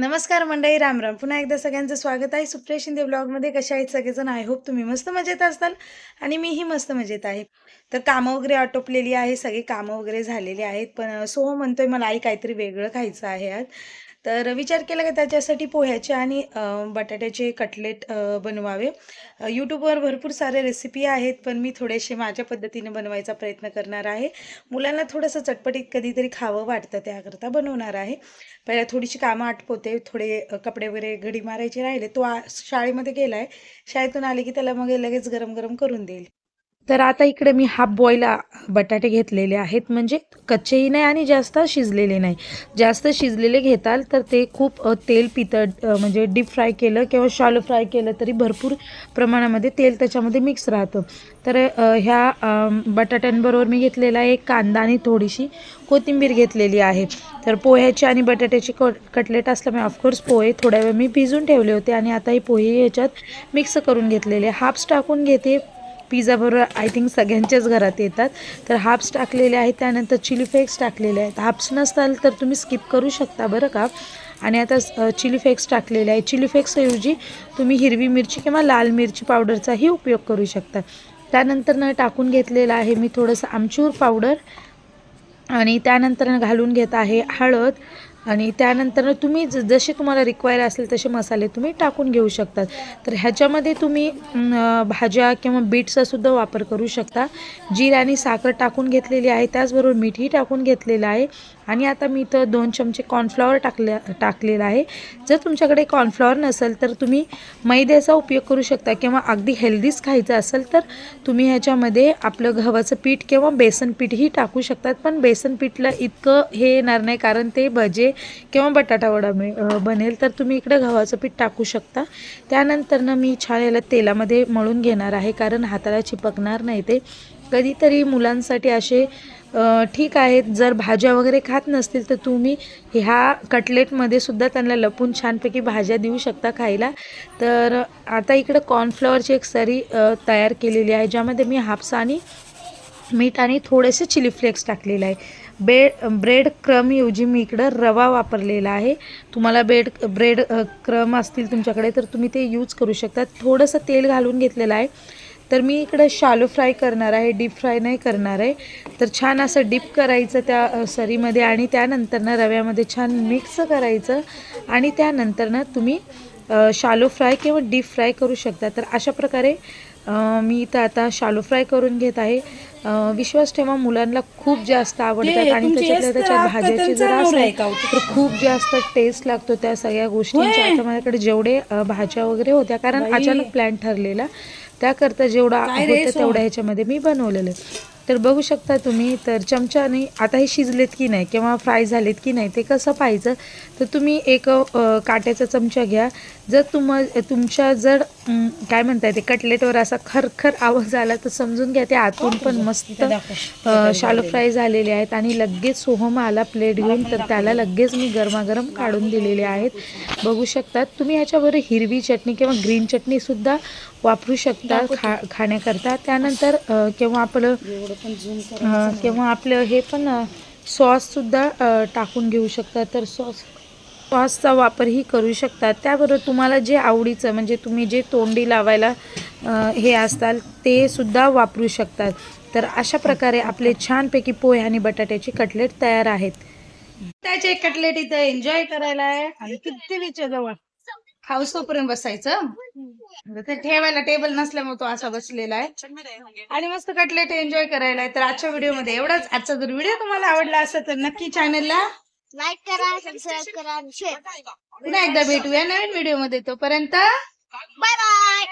नमस्कार मंडळी राम राम. पुन्हा एकदा सगळ्यांचं स्वागत आहे सुप्रिया शिंदे ब्लॉगमध्ये. कशा आहेत सगळेजण? आय होप तुम्ही मस्त मजेत असताल आणि मीही मस्त मजेत आहे. तर कामं वगैरे आटोपलेली आहे सगळी कामं वगैरे झालेली आहेत. पण सोह म्हणतोय मला आई काहीतरी वेगळं खायचं आहे आज. तर विचार केला का त्याच्यासाठी पोह्याचे आणि बटाट्याचे कटलेट बनवावे. यूट्यूबवर भरपूर सारे रेसिपी आहेत पण मी थोडेसे माझ्या पद्धतीने बनवायचा प्रयत्न करणार आहे. मुलांना थोडंसं चटपटीत कधीतरी खावं वाटतं त्याकरता बनवणार आहे. पहिल्या थोडीशी कामं आटपवते थोडे कपडे वगैरे घडी मारायचे राहिले. तो आ शाळेमध्ये गेला आहे शाळेतून आले की त्याला मग लगेच गरम गरम करून देईल. तर आता इकडे मी हाफ बॉईल बटाटे घेतलेले आहेत. म्हणजे कच्चेही नाही आणि जास्त शिजलेले नाही. जास्त शिजलेले घेताल तर ते खूप तेल पितळ म्हणजे डीप फ्राय केलं किंवा शॉलो फ्राय केलं तरी भरपूर प्रमाणामध्ये तेल त्याच्यामध्ये मिक्स राहतं. तर ह्या बटाट्यांबरोबर मी घेतलेला आहे एक कांदा आणि थोडीशी कोथिंबीर घेतलेली आहे. तर पोह्याची आणि बटाट्याची कट कटलेट असल्यामुळे ऑफकोर्स पोहे थोड्या वेळ मी भिजून ठेवले होते आणि आता हे पोहे ह्याच्यात मिक्स करून घेतलेले. हाफ्स टाकून घेते. पिझ्झाबरोबर आय थिंक सगळ्यांच्याच घरात येतात. तर हाफ्स टाकलेले आहेत त्यानंतर चिली फ्लेक्स टाकलेले आहेत. हाफ्स नसताल तर तुम्ही स्किप करू शकता बरं का. आणि आता चिली फ्लेक्स टाकलेले आहे चिली फ्लेक्सऐवजी तुम्ही हिरवी मिरची किंवा लाल मिरची पावडरचाही उपयोग करू शकता. त्यानंतर न टाकून घेतलेलं आहे मी थोडंसं आमचूर पावडर. आणि त्यानंतर घालून घेत आहे हळद. आणि त्यानंतर तुम्ही ज जसे तुम्हाला रिक्वायर असेल तसे मसाले तुम्ही टाकून घेऊ शकतात तर ह्याच्यामध्ये तुम्ही भाज्या किंवा बीट्सचासुद्धा वापर करू शकता. जीर आणि साखर टाकून घेतलेली आहे त्याचबरोबर मीठही टाकून घेतलेलं आहे. आणि आता मी इथं दोन चमचे कॉर्नफ्लॉवर टाकले टाकलेलं आहे. जर तुमच्याकडे कॉर्नफ्लॉवर नसेल तर तुम्ही मैद्याचा उपयोग करू शकता किंवा अगदी हेल्दीच खायचं असेल तर तुम्ही ह्याच्यामध्ये आपलं गव्हाचं पीठ किंवा बेसन पीठही टाकू शकतात. पण बेसन पीठला इतकं हे येणार नाही कारण ते भजे किंवा बटाटा वडा बनेल तर तुम्ही इकडे गव्हाचं पीठ टाकू शकता. त्यानंतरनं मी छान याला तेलामध्ये मळून घेणार आहे कारण हाताला चिपकणार नाही ते. कधीतरी मुलांसाठी असे ठीक आहेत. जर भाज्या वगैरे खात नसतील तर तुम्ही ह्या कटलेटमध्ये सुद्धा त्यांना लपून छानपैकी भाज्या देऊ शकता खायला. तर आता इकडं कॉर्नफ्लॉवरची एक सरी तयार केलेली आहे ज्यामध्ये मी हापसा आणि मीठ आणि थोडेसे चिली फ्लेक्स टाकलेलं आहे. बेड ब्रेड क्रमऐवजी मी इकडं रवा वापरलेला आहे. तुम्हाला बेड ब्रेड क्रम असतील तुमच्याकडे तर तुम्ही ते यूज करू शकता. थोडंसं तेल घालून घेतलेलं आहे. तर मी इकडं शालो फ्राय करणार आहे डीप फ्राय नाही करणार आहे. तर छान असं डीप करायचं त्या सरीमध्ये आणि त्यानंतर ना रव्यामध्ये छान मिक्स करायचं आणि त्यानंतर ना तुम्ही शालो फ्राय किंवा डीप फ्राय करू शकता. तर अशा प्रकारे मी इथं आता शालो फ्राय करून घेत आहे. विश्वास ठेवा मुलांना खूप जास्त आवडतात आणि त्याच्यातल्या त्याच्यात भाज्याची जर असेल तर खूप जास्त टेस्ट लागतो त्या सगळ्या गोष्टींचा. आता माझ्याकडे जेवढे भाज्या वगैरे होत्या कारण अचानक प्लॅन ठरलेला. त्याकरता जेवढा होतं तेवढ्या ह्याच्यामध्ये मी बनवलेलं तर बघू शकता तुम्ही तर चमच्याने आता हे शिजलेत की नाही किंवा फ्राय झालेत की नाही ते कसं पाहायचं तर तुम्ही एक काट्याचा चमचा घ्या. जर तुम तुमच्या जर काय म्हणताय ते कटलेटवर असा खरखर आवाज आला तर समजून घ्या ते आतून पण मस्त अ, शालो फ्राय झालेले आहेत आणि लगेच सोहम आला प्लेट घेऊन तर त्याला लगेच मी गरमागरम काढून दिलेले आहेत. बघू शकतात तुम्ही ह्याच्याबरोबर हिरवी चटणी किंवा ग्रीन चटणीसुद्धा वापरू शकता खा खाण्याकरता. त्यानंतर अ, किंवा आपलं अ, किंवा आपलं हे पण सॉससुद्धा टाकून घेऊ शकता. तर सॉस सॉसचा वापरही करू शकतात त्याबरोबर तुम्हाला जे आवडीचं म्हणजे तुम्ही जे तोंडी लावायला हे असताल ते सुद्धा वापरू शकतात. तर अशा प्रकारे आपले छानपैकी पोहे आणि बटाट्याची कटलेट तयार आहेत. त्याचे कटलेट इथं एन्जॉय करायला आहे. आणि किती जवळ. हाऊस तोपर्यंत बसायचं. ते ठेवायला टेबल नसल्यामुळे तो असा बसलेला आहे. आणि मस्त कटलेट एन्जॉय करायला आहे. तर आजच्या व्हिडिओमध्ये एवढाच. आजचा जर व्हिडिओ तुम्हाला आवडला असेल तर नक्की चॅनलला लाईक करा सबस्क्राईब करा पुन्हा एकदा भेटूया नवीन व्हिडिओमध्ये तोपर्यंत बाय बाय